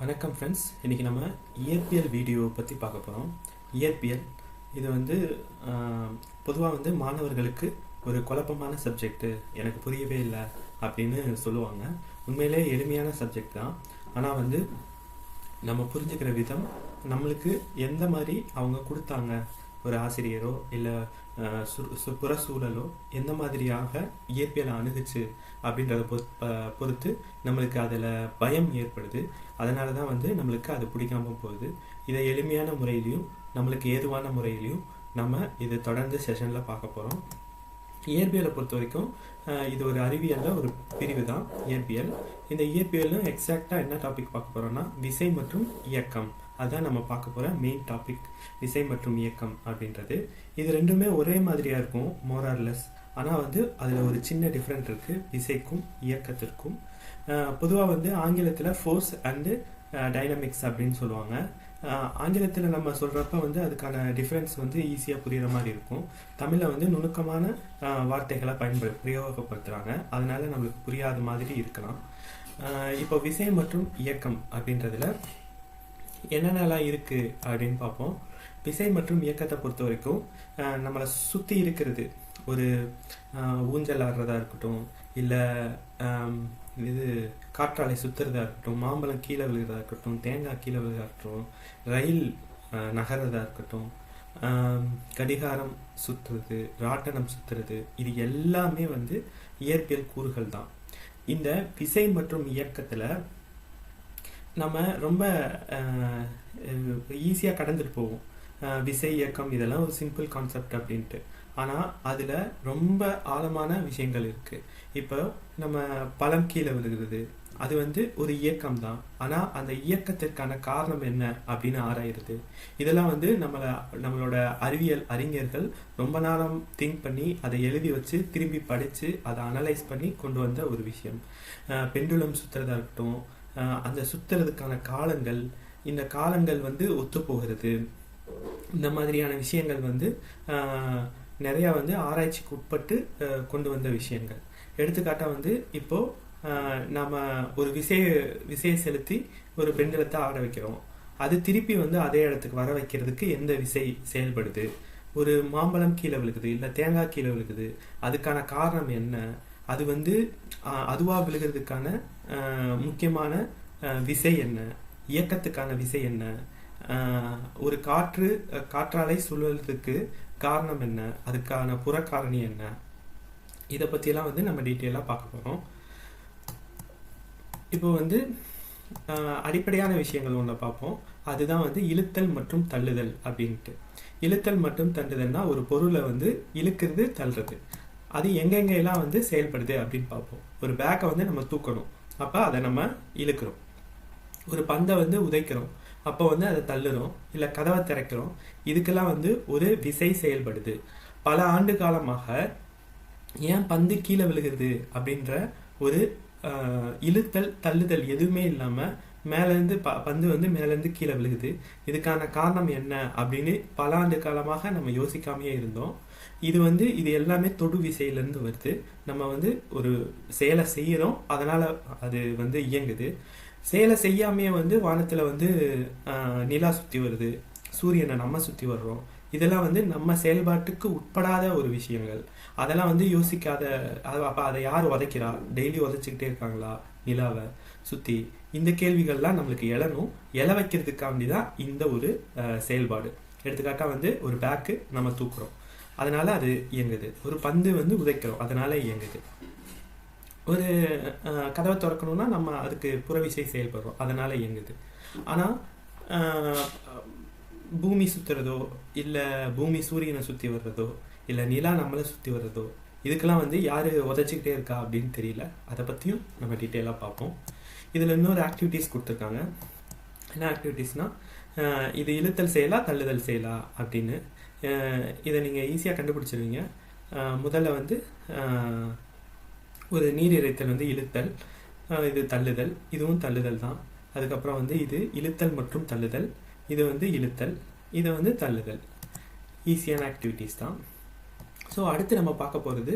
வணக்கம் ஃப்ரெண்ட்ஸ் இன்றைக்கி நம்ம இயற்பியல் வீடியோவை பற்றி பார்க்க போகிறோம் இயற்பியல் இது வந்து பொதுவாக வந்து மாணவர்களுக்கு ஒரு குழப்பமான சப்ஜெக்ட்டு எனக்கு புரியவே இல்லை அப்படின்னு சொல்லுவாங்க. உண்மையிலே எளிமையான சப்ஜெக்ட் தான். ஆனால் வந்து நம்ம புரிஞ்சுக்கிற விதம் நம்மளுக்கு எந்த மாதிரி அவங்க கொடுத்தாங்க? ஒரு ஆசிரியரோ இல்லை புற சூழலோ எந்த மாதிரியாக இயற்பியலை அணுகுச்சு அப்படின்றத பொ- பொறுத்து நம்மளுக்கு அதில் பயம் ஏற்படுது. அதனால தான் வந்து நம்மளுக்கு அது பிடிக்காம போகுது. இதை எளிமையான முறையிலையும் நம்மளுக்கு ஏதுவான முறையிலையும் நம்ம இதை தொடர்ந்து செஷனில் பார்க்க போகிறோம் இயற்பியலை பொறுத்த வரைக்கும் இது ஒரு அறிவியலில் ஒரு பிரிவு தான் இயற்பியல். இந்த இயற்பியலும் எக்ஸாக்டாக என்ன டாபிக் பார்க்க போகிறோம்னா விசை மற்றும் இயக்கம். அதுதான் நம்ம பார்க்க போகிற மெயின் டாபிக் விசை மற்றும் இயக்கம் அப்படின்றது. இது ரெண்டுமே ஒரே மாதிரியாக இருக்கும் மோரார்லெஸ் ஆனால் வந்து அதில் ஒரு சின்ன டிஃப்ரெண்ட் இருக்குது விசைக்கும் இயக்கத்திற்கும். பொதுவாக வந்து ஆங்கிலத்தில் ஃபோர்ஸ் அண்டு டைனமிக்ஸ் அப்படின்னு சொல்லுவாங்க. ஆங்கிலத்தில் நம்ம சொல்கிறப்ப வந்து அதுக்கான டிஃப்ரென்ஸ் வந்து ஈஸியாக புரிகிற மாதிரி இருக்கும். தமிழில் வந்து நுணுக்கமான வார்த்தைகளை பயன்படு பிரயோகப்படுத்துகிறாங்க அதனால நம்மளுக்கு புரியாத மாதிரி இருக்கலாம். இப்போ விசை மற்றும் இயக்கம் அப்படின்றதுல என்னென்னலாம் இருக்குது அப்படின்னு பார்ப்போம். விசை மற்றும் இயக்கத்தை பொறுத்த வரைக்கும் நம்மளை சுற்றி இருக்கிறது ஒரு ஊஞ்சல் ஆடுறதா இருக்கட்டும் இல்லை இது காற்றாலை சுற்றுறதா இருக்கட்டும் மாம்பழம் கீழே விழுகிறதா இருக்கட்டும் தேங்காய் கீழே விழுகிறதா இருக்கட்டும் ரயில் நகர்றதா இருக்கட்டும் கடிகாரம் சுற்றுறது ராட்டனம் சுற்றுறது இது எல்லாமே வந்து இயற்பியல் கூறுகள் தான் இந்த விசை மற்றும் இயக்கத்தில் நம்ம ரொம்ப ஈஸியாக கடந்துட்டு போவோம். விசை இயக்கம் இதெல்லாம் ஒரு சிம்பிள் கான்செப்ட் அப்படின்ட்டு. ஆனால் அதில் ரொம்ப ஆழமான விஷயங்கள் இருக்குது இப்போ நம்ம பழம் கீழே விழுகிறது. அது வந்து ஒரு இயக்கம் தான். ஆனால் அந்த இயக்கத்திற்கான காரணம் என்ன அப்படின்னு ஆராயிறது. இதெல்லாம் வந்து நம்மளை நம்மளோட அறிவியல் அறிஞர்கள் ரொம்ப நேரம் திங்க் பண்ணி அதை எழுதி வச்சு திரும்பி படித்து அதை அனலைஸ் பண்ணி கொண்டு வந்த ஒரு விஷயம். பெண்டுலம் சுற்றுறதா இருக்கட்டும் அந்த சுற்றுறதுக்கான காலங்கள் இந்த காலங்கள் வந்து ஒத்து போகிறது இந்த மாதிரியான விஷயங்கள் வந்து நிறையா வந்து ஆராய்ச்சிக்கு உட்பட்டு கொண்டு வந்த விஷயங்கள். எடுத்துக்காட்டாக வந்து இப்போ நம்ம நாம ஒரு விசைய விசையை செலுத்தி ஒரு பெண்களத்தை ஆட வைக்கிறோம். அது திருப்பி வந்து அதே இடத்துக்கு வர வைக்கிறதுக்கு எந்த விசை செயல்படுது? ஒரு மாம்பழம் கீழே விழுகுது இல்லை தேங்காய் கீழே விழுகுது அதுக்கான காரணம் என்ன? அது வந்து அதுவாக அதுவா விழுகிறதுக்கான முக்கியமான விசை என்ன? இயக்கத்துக்கான விசை என்ன? ஒரு காற்று காற்றாலை சுழலுறதுக்கு காரணம் என்ன? அதுக்கான புறக்காரணி என்ன? இதை பற்றியெல்லாம் வந்து நம்ம டீட்டெயிலாக பார்க்க போகிறோம் இப்போ வந்து அடிப்படையான விஷயங்கள் ஒன்றை பார்ப்போம். அதுதான் வந்து இழுத்தல் மற்றும் தள்ளுதல் அப்படின்ட்டு. இழுத்தல் மற்றும் தள்ளுதல்னா ஒரு பொருளை வந்து இழுக்கிறது தள்ளுறது. அது எங்கெங்கெல்லாம் வந்து செயல்படுது அப்படின்னு பார்ப்போம். ஒரு பேக்கை வந்து நம்ம தூக்கணும். அப்போ அதை நம்ம இழுக்கிறோம். ஒரு பந்தை வந்து உதைக்கிறோம். அப்போ வந்து அதை தள்ளுறோம். இல்லை கதவை திறக்கிறோம். இதுக்கெல்லாம் வந்து ஒரு விசை செயல்படுது. பல ஆண்டு காலமாக ஏன் பந்து கீழே விழுகிறது அப்படின்ற ஒரு இழுத்தல் தள்ளுதல் எதுவுமே இல்லாமல் மேலேருந்து ப பந்து வந்து மேலேருந்து கீழே விழுகுது. இதுக்கான காரணம் என்ன அப்படின்னு பல ஆண்டு காலமாக நம்ம யோசிக்காமையே இருந்தோம். இது வந்து இது எல்லாமே தொடு விசையிலேருந்து வருது. நம்ம வந்து ஒரு செயலை செய்கிறோம் அதனால் அது வந்து இயங்குது. செயலை செய்யாமையே வந்து வானத்தில் வந்து நிலா சுற்றி வருது. சூரியனை நம்ம சுற்றி வர்றோம். இதெல்லாம் வந்து நம்ம செயல்பாட்டுக்கு உட்படாத ஒரு விஷயங்கள். அதெல்லாம் வந்து யோசிக்காத அது அப்போ அதை யார் உதைக்கிறா? டெய்லி உதைச்சிக்கிட்டே இருக்காங்களா நிலாவை சுற்றி இந்த கேள்விகள்லாம் நம்மளுக்கு எழணும். எழ வைக்கிறதுக்காண்டி தான் இந்த ஒரு செயல்பாடு. எடுத்துக்காட்டாக வந்து ஒரு பேக்கு நம்ம தூக்குறோம். அதனால் அது இயங்குது. ஒரு பந்து வந்து உதைக்கிறோம். அதனால் இயங்குது. ஒரு கதவை திறக்கணும்னா நம்ம அதுக்கு புறவிசை செயல்படுறோம். அதனால் இயங்குது. ஆனால் பூமி சுற்றுறதோ இல்லை பூமி சூரியனை சுற்றி வர்றதோ இல்லை நிலா நம்மளை சுற்றி வர்றதோ இதுக்கெல்லாம் வந்து யார் உதச்சிக்கிட்டே இருக்கா அப்படின்னு தெரியல. அதை பற்றியும் நம்ம டீட்டெயிலாக பார்ப்போம். இதில் இன்னொரு ஆக்டிவிட்டீஸ் கொடுத்துருக்காங்க. என்ன ஆக்டிவிட்டீஸ்னால் இது இழுத்தல் செய்யலா தள்ளுதல் செய்யலா அப்படின்னு இதை நீங்கள் ஈஸியாக கண்டுபிடிச்சிருவீங்க. முதல்ல வந்து ஒரு நீர் இறைத்தல் வந்து இழுத்தல் இது தள்ளுதல் இதுவும் தள்ளுதல் தான். அதுக்கப்புறம் வந்து இது இழுத்தல் மற்றும் தள்ளுதல் இது வந்து இழுத்தல் இது வந்து தள்ளுதல். ஈஸியான ஆக்டிவிட்டீஸ் தான். ஸோ அடுத்து நம்ம பார்க்க போகிறது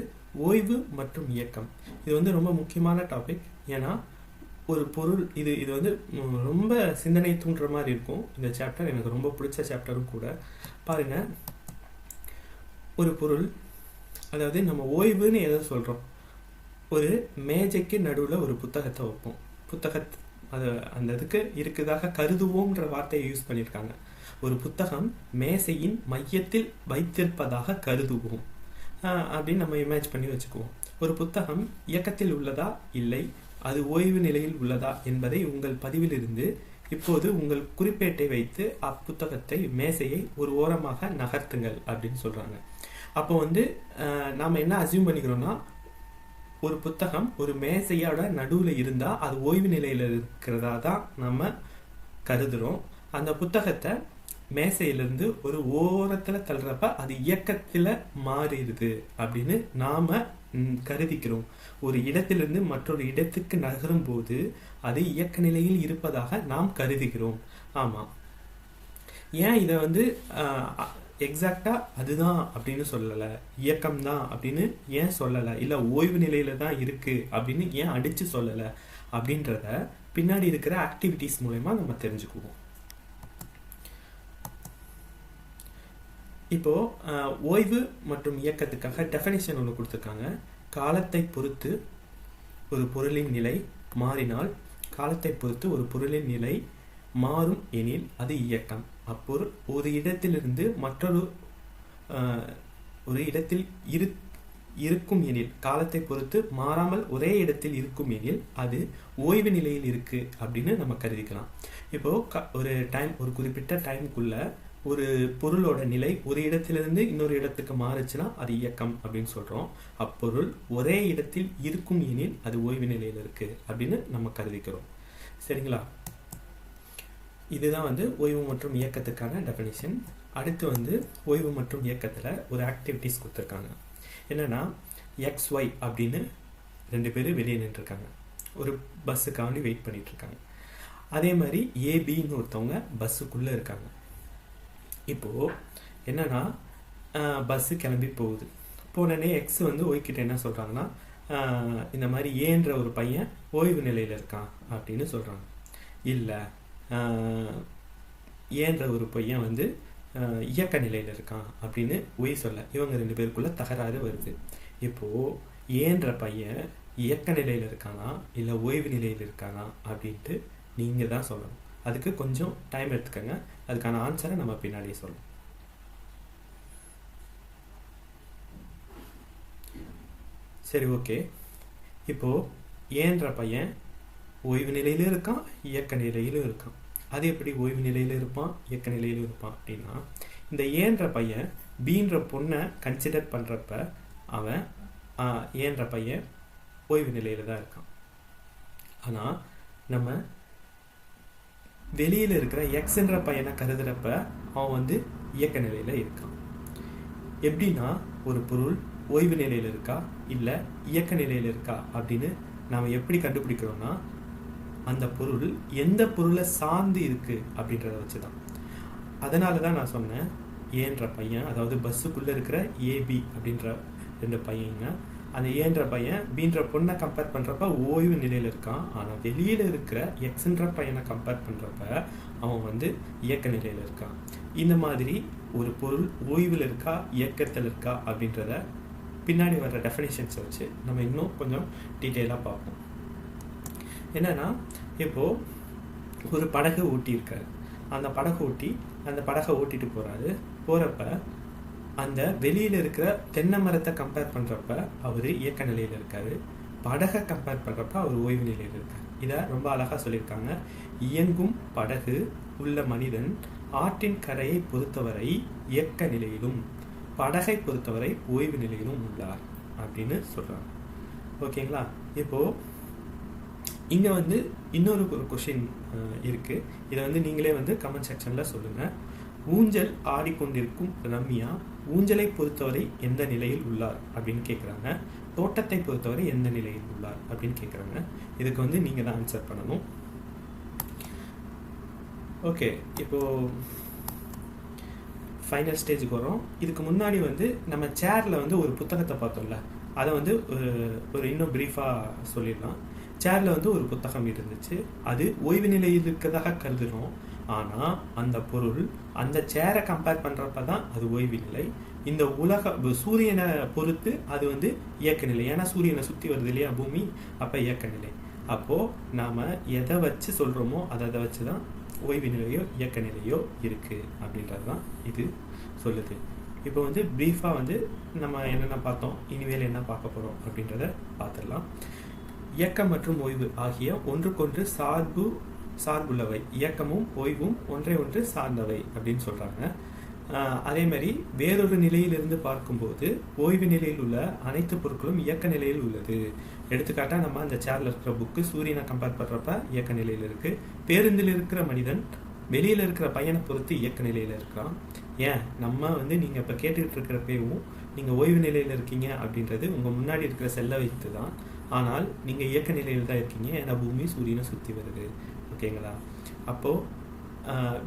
ஓய்வு மற்றும் இயக்கம். இது வந்து ரொம்ப முக்கியமான டாபிக் ஏன்னா ஒரு பொருள் இது இது வந்து ரொம்ப சிந்தனை தூண்டுற மாதிரி இருக்கும். இந்த சாப்டர் எனக்கு ரொம்ப பிடிச்ச சாப்டரும் கூட. பாருங்க. ஒரு பொருள் அதாவது நம்ம ஓய்வுன்னு எதை சொல்கிறோம் ஒரு மேஜைக்கு நடுவில் ஒரு புத்தகத்தை வைப்போம். புத்தக அது அந்த இதுக்கு இருக்குதாக கருதுவோம்ன்ற வார்த்தையை யூஸ் பண்ணியிருக்காங்க. ஒரு புத்தகம் மேசையின் மையத்தில் வைத்திருப்பதாக கருதுவோம். அப்படின்னு நம்ம இமேஜ் பண்ணி வச்சுக்குவோம். ஒரு புத்தகம் இயக்கத்தில் உள்ளதா? இல்லை. அது ஓய்வு நிலையில் உள்ளதா? என்பதை உங்கள் பதிவிலிருந்து இப்போது உங்கள் குறிப்பேட்டை வைத்து அப்புத்தகத்தை மேசையை ஒரு ஓரமாக நகர்த்துங்கள் அப்படின்னு சொல்றாங்க. அப்போ வந்து நாம் என்ன அசியூம் பண்ணிக்கிறோம்னா ஒரு புத்தகம் ஒரு மேசையோட நடுவில் இருந்தால் அது ஓய்வு நிலையில் இருக்கிறதா தான் நம்ம கருதுகிறோம் அந்த புத்தகத்தை மேசையிலிருந்து ஒரு ஓரத்தில் தள்ளுறப்ப அது இயக்கத்தில் மாறிடுது அப்படின்னு நாம் கருதிக்கிறோம். ஒரு இடத்திலிருந்து மற்றொரு இடத்துக்கு நகரும் போது அது இயக்க நிலையில் இருப்பதாக நாம் கருதுகிறோம். ஆமாம் ஏன் இதை வந்து எக்ஸாக்டா அதுதான் அப்படின்னு சொல்லலை. இயக்கம் தான் அப்படின்னு ஏன் சொல்லலை? இல்லை ஓய்வு நிலையில தான் இருக்கு அப்படின்னு ஏன் அடிச்சு சொல்லலை? அப்படின்றத பின்னாடி இருக்கிற ஆக்டிவிட்டீஸ் மூலயமா நம்ம தெரிஞ்சுக்குவோம். இப்போ ஓய்வு மற்றும் இயக்கத்துக்காக டெஃபனிஷன் ஒன்று கொடுத்துருக்காங்க. காலத்தை பொறுத்து ஒரு பொருளின் நிலை மாறினால் காலத்தை பொறுத்து ஒரு பொருளின் நிலை மாறும் எனில் அது இயக்கம். அப்பொருள் ஒரு இடத்திலிருந்து மற்றொரு ஒரு இடத்தில் இரு இருக்கும் எனில் காலத்தை பொறுத்து மாறாமல் ஒரே இடத்தில் இருக்கும் எனில் அது ஓய்வு நிலையில் இருக்கு அப்படின்னு நம்ம கருதிக்கலாம். இப்போ க- ஒரு டைம் ஒரு குறிப்பிட்ட டைமுக்குள்ள ஒரு பொருளோட நிலை ஒரு இடத்திலிருந்து இன்னொரு இடத்துக்கு மாறுச்சுன்னா அது இயக்கம் அப்படின்னு சொல்றோம். அப்பொருள் ஒரே இடத்தில் இருக்கும் எனில் அது ஓய்வு நிலையில் இருக்கு அப்படின்னு நம்ம கருதிக்கிறோம். சரிங்களா? இதுதான் வந்து ஓய்வு மற்றும் இயக்கத்துக்கான டெஃபினிஷன் அடுத்து வந்து ஓய்வு மற்றும் இயக்கத்தில் ஒரு ஆக்டிவிட்டிஸ் கொடுத்துருக்காங்க. என்னென்னா எக்ஸ் ஒய் அப்படின்னு ரெண்டு பேரும் வெளியே நின்றுருக்காங்க. ஒரு பஸ்ஸுக்காண்டி வெயிட் பண்ணிகிட்ருக்காங்க அதே மாதிரி ஏபின்னு ஒருத்தவங்க பஸ்ஸுக்குள்ளே இருக்காங்க. இப்போது என்னென்னா பஸ்ஸு கிளம்பி போகுது. போனோடனே எக்ஸ் வந்து ஒய்கிட்ட என்ன சொல்கிறாங்கன்னா இந்த மாதிரி ஏன்ற ஒரு பையன் ஓய்வு நிலையில் இருக்கான் அப்படின்னு சொல்கிறாங்க இல்லை ஏன்ற ஒரு பையன் வந்து இயக்க நிலையில் இருக்கான் அப்படின்னு உயிர் சொல்ல. இவங்க ரெண்டு பேருக்குள்ள தகராறு வருது. இப்போது ஏன்ற பையன் இயக்க நிலையில் இருக்கானா? இல்லை ஓய்வு நிலையில் இருக்கானா? அப்படின்ட்டு நீங்கள் தான் சொல்லணும். அதுக்கு கொஞ்சம் டைம் எடுத்துக்கோங்க. அதுக்கான ஆன்சரை நம்ம பின்னாடியே சொல்லணும். சரி ஓகே இப்போது ஏன்ற பையன் ஓய்வு நிலையிலும் இருக்கான் இயக்க நிலையிலும் இருக்கான். அது எப்படி ஓய்வு நிலையில இருப்பான் இயக்க நிலையிலும் இருப்பான் அப்படின்னா இந்த ஏன்ற பையன் பீன்ற பொண்ணை கன்சிடர் பண்றப்ப அவன் ஆஹ், ஏன்ற பையன் ஓய்வு நிலையில தான் இருக்கான். ஆனா நம்ம வெளியில இருக்கிற எக்ஸ்ன்ற பையனை கருதுறப்ப அவன் வந்து இயக்க நிலையில இருக்கான். எப்படின்னா ஒரு பொருள் ஓய்வு நிலையில இருக்கா இல்லை இயக்க நிலையில இருக்கா அப்படின்னு நாம எப்படி கண்டுபிடிக்கிறோம்னா அந்த பொருள் எந்த பொருளை சார்ந்து இருக்கு அப்படின்றத வச்சு தான் அதனால தான் நான் சொன்னேன் ஏன்ற பையன் அதாவது பஸ்ஸுக்குள்ளே இருக்கிற ஏபி அப்படின்ற ரெண்டு பையங்க அந்த ஏன்ற பையன் பீன்ற பொண்ணை கம்பேர் பண்ணுறப்ப ஓய்வு நிலையில் இருக்கான். ஆனால் வெளியில் இருக்கிற எக்ஸ்ன்ற பையனை கம்பேர் பண்ணுறப்ப அவன் வந்து இயக்க நிலையில் இருக்கான். இந்த மாதிரி ஒரு பொருள் ஓய்வில் இருக்கா இயக்கத்தில் இருக்கா அப்படின்றத பின்னாடி வர்ற டெஃபினேஷன்ஸை வச்சு நம்ம இன்னும் கொஞ்சம் டீட்டெயிலாக பார்ப்போம். என்னென்னா இப்போது ஒரு படகு ஓட்டியிருக்காரு. அந்த படகு ஓட்டி அந்த படகை ஓட்டிட்டு போகிறாரு போகிறப்ப அந்த வெளியில் இருக்கிற தென்னை மரத்தை கம்பேர் பண்ணுறப்ப அவர் இயக்க நிலையில் இருக்காரு. படகை கம்பேர் பண்ணுறப்ப அவர் ஓய்வு நிலையில் இருக்கார். இதை ரொம்ப அழகாக சொல்லியிருக்காங்க. இயங்கும் படகு உள்ள மனிதன் ஆற்றின் கரையை பொறுத்தவரை இயக்க நிலையிலும் படகை பொறுத்தவரை ஓய்வு நிலையிலும் உள்ளார் அப்படின்னு சொல்கிறாங்க ஓகேங்களா? இப்போது இங்கே வந்து இன்னொரு ஒரு கொஷின் இருக்கு. இதை வந்து நீங்களே வந்து கமெண்ட் செக்ஷன்ல சொல்லுங்க. ஊஞ்சல் ஆடிக்கொண்டிருக்கும் ரம்யா ஊஞ்சலை பொறுத்தவரை எந்த நிலையில் உள்ளார் அப்படின்னு கேட்குறாங்க தோட்டத்தை பொறுத்தவரை எந்த நிலையில் உள்ளார் அப்படின்னு கேட்குறாங்க இதுக்கு வந்து நீங்கள் தான் ஆன்சர் பண்ணணும். ஓகே இப்போ ஃபைனல் ஸ்டேஜுக்கு வரோம் இதுக்கு முன்னாடி வந்து நம்ம சேரில் வந்து ஒரு புத்தகத்தை பார்த்தோம்ல. அதை வந்து ஒரு ஒரு இன்னும் ப்ரீஃபாக சொல்லிடலாம். சேரில் வந்து ஒரு புத்தகம் இருந்துச்சு. அது ஓய்வு நிலையில் இருக்கிறதாக கருதுகிறோம் ஆனால் அந்த பொருள் அந்த சேரை கம்பேர் பண்ணுறப்ப தான் அது ஓய்வு நிலை. இந்த உலக சூரியனை பொறுத்து அது வந்து இயக்க நிலை. ஏன்னா சூரியனை சுற்றி வருது இல்லையா பூமி? அப்போ இயக்க நிலை. அப்போது நாம் எதை வச்சு சொல்கிறோமோ அதை அதை வச்சு தான் ஓய்வு நிலையோ இயக்க நிலையோ இருக்குது அப்படின்றது தான் இது சொல்லுது. இப்போ வந்து ப்ரீஃபாக வந்து நம்ம என்னென்ன பார்த்தோம்? இனிமேல் என்ன பார்க்க போகிறோம் அப்படின்றத பார்த்துடலாம். இயக்கம் மற்றும் ஓய்வு ஆகிய ஒன்றுக்கொன்று சார்பு சார்புள்ளவை. இயக்கமும் ஓய்வும் ஒன்றை ஒன்று சார்ந்தவை அப்படின்னு சொல்கிறாங்க அதே மாதிரி வேறொரு நிலையிலிருந்து பார்க்கும்போது ஓய்வு நிலையில் உள்ள அனைத்து பொருட்களும் இயக்க நிலையில் உள்ளது. எடுத்துக்காட்டாக நம்ம அந்த சேரில் இருக்கிற புக்கு சூரியனை கம்பேர் பண்ணுறப்ப இயக்க நிலையில் இருக்குது பேருந்தில் இருக்கிற மனிதன் வெளியில் இருக்கிற பையனை பொறுத்து இயக்க நிலையில் இருக்கிறான் ஏன்? நம்ம வந்து நீங்கள் இப்போ கேட்டுக்கிட்டு இருக்கிறப்பவும் நீங்கள் ஓய்வு நிலையில் இருக்கீங்க அப்படின்றது உங்கள் முன்னாடி இருக்கிற செல்லை வைத்து தான். ஆனால் நீங்கள் இயக்க நிலையில் தான் இருக்கீங்க. ஏன்னா பூமி சூரியனை சுற்றி வருது. ஓகேங்களா? அப்போது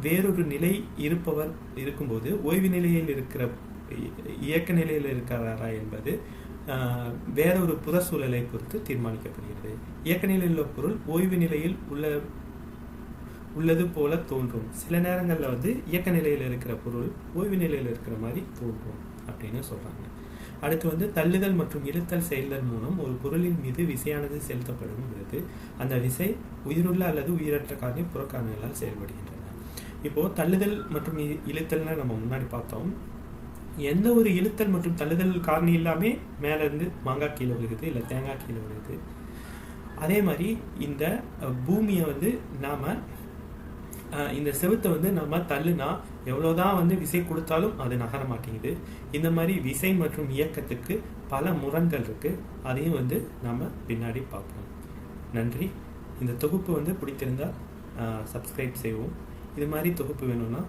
வேறொரு நிலை இருப்பவர் இருக்கும்போது ஓய்வு நிலையில் இருக்கிற இயக்க நிலையில் இருக்கிறாரா என்பது வேறொரு புற சூழலை பொறுத்து தீர்மானிக்கப்படுகிறது. இயக்க நிலையில் உள்ள பொருள் ஓய்வு நிலையில் உள்ள உள்ளது போல தோன்றும். சில நேரங்களில் வந்து இயக்க நிலையில் இருக்கிற பொருள் ஓய்வு நிலையில் இருக்கிற மாதிரி தோன்றும் அப்படின்னு சொல்கிறாங்க அடுத்து வந்து தள்ளுதல் மற்றும் இழுத்தல் செயல்தல் மூலம் ஒரு பொருளின் மீது விசையானது செலுத்தப்படும் பொழுது அந்த விசை உயிருள்ள அல்லது உயிரற்ற காரணி புறக்காரணிகளால் செயல்படுகின்றன. இப்போ தள்ளுதல் மற்றும் இழுத்தல்னு நம்ம முன்னாடி பார்த்தோம். எந்த ஒரு இழுத்தல் மற்றும் தள்ளுதல் காரணி இல்லாமே மேலே இருந்து மாங்காய் கீழே விழுகுது இல்லை தேங்காய் கீழே விழுகுது. அதே மாதிரி இந்த பூமியை வந்து நாம் இந்த செவுத்தை வந்து நம்ம தள்ளுனா எவ்வளோதான் வந்து விசை கொடுத்தாலும் அது நகர மாட்டேங்குது. இந்த மாதிரி விசை மற்றும் இயக்கத்துக்கு பல முரண்கள் இருக்குது அதையும் வந்து நம்ம பின்னாடி பார்ப்போம். நன்றி. இந்த தொகுப்பு வந்து பிடித்திருந்தால் சப்ஸ்கிரைப் செய்வோம் இது மாதிரி தொகுப்பு வேணும்னா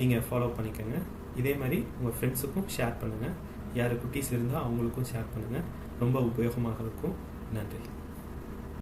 நீங்கள் ஃபாலோ பண்ணிக்கோங்க. இதே மாதிரி உங்கள் ஃப்ரெண்ட்ஸுக்கும் ஷேர் பண்ணுங்கள் யார் குட்டீஸ் இருந்தால் அவங்களுக்கும் ஷேர் பண்ணுங்கள் ரொம்ப உபயோகமாக இருக்கும். நன்றி.